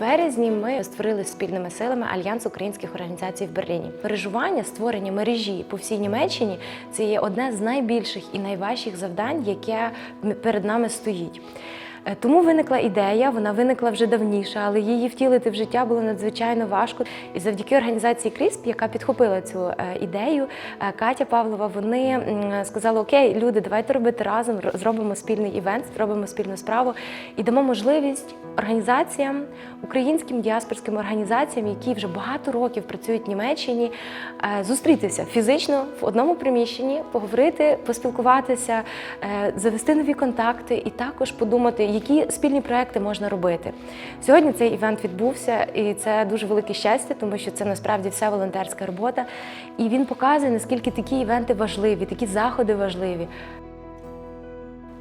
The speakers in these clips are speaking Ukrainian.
березні ми створили спільними силами Альянс українських організацій в Берліні. Переживання створення мережі по всій Німеччині це є одне з найбільших і найважчих завдань, яке перед нами стоїть. Е, Тому виникла ідея, вона виникла вже давніше, але її втілити в життя було надзвичайно важко. І завдяки організації CRISP, яка підхопила цю е, ідею, е, Катя Павлова, вони сказали: Окей, люди, давайте робити разом, зробимо спільний івент, зробимо спільну справу і дамо можливість організаціям, українським діаспорським організаціям, які вже багато років працюють в Німеччині, зустрітися фізично в одному приміщенні, поговорити, поспілкуватися, завести нові контакти і також подумати, які спільні проекти можна робити. Сьогодні цей івент відбувся, і це дуже велике щастя, тому що це насправді вся волонтерська робота. І він показує, наскільки такі івенти важливі, такі заходи важливі.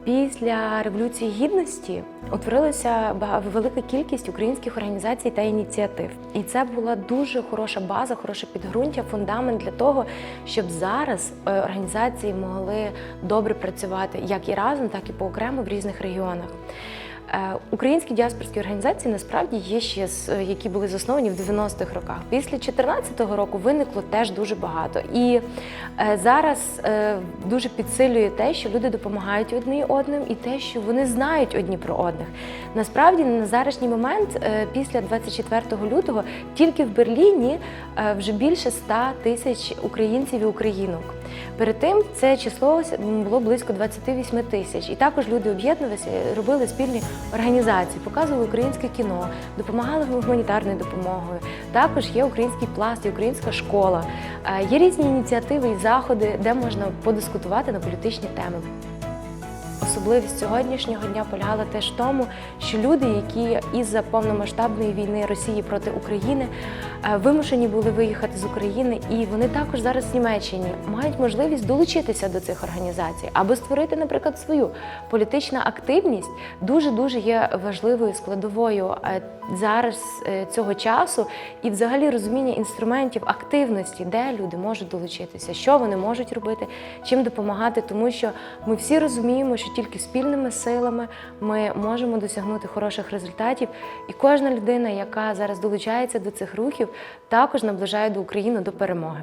Після революції гідності утворилася велика кількість українських організацій та ініціатив, і це була дуже хороша база, хороше підґрунтя, фундамент для того, щоб зараз е, організації могли добре працювати як і разом, так і поокремо в різних регіонах. Е, Українські діаспорські організації насправді є ще з е, які були засновані в 90-х роках. Після 2014 року виникло теж дуже багато. І е, зараз дуже підсилює те, що люди допомагають одні одним, і те, що вони знають одні про одних. Насправді на зарашній момент, після 24 лютого, тільки в Берліні вже більше 100 тисяч українців і українок. Перед тим це число було близько 28 тисяч. І також люди об'єднувалися, робили спільні організації, показували українське кіно, допомагали гуманітарною допомогою. Також є український пласт, і українська школа. Е, Є різні ініціативи і заходи, де можна подискутувати на політичні теми. Особливість сьогоднішнього дня полягала теж в тому, що люди, які із-за повномасштабної війни Росії проти України е, вимушені були виїхати з України, і вони також зараз в Німеччині мають можливість долучитися до цих організацій або створити, наприклад, свою політична активність дуже дуже є важливою складовою е, зараз е, цього часу, і взагалі розуміння інструментів активності, де люди можуть долучитися, що вони можуть робити, чим допомагати, тому що ми всі розуміємо, що тільки спільними силами ми можемо досягнути хороших результатів, і кожна людина, яка зараз долучається до цих рухів, також наближає до України до перемоги.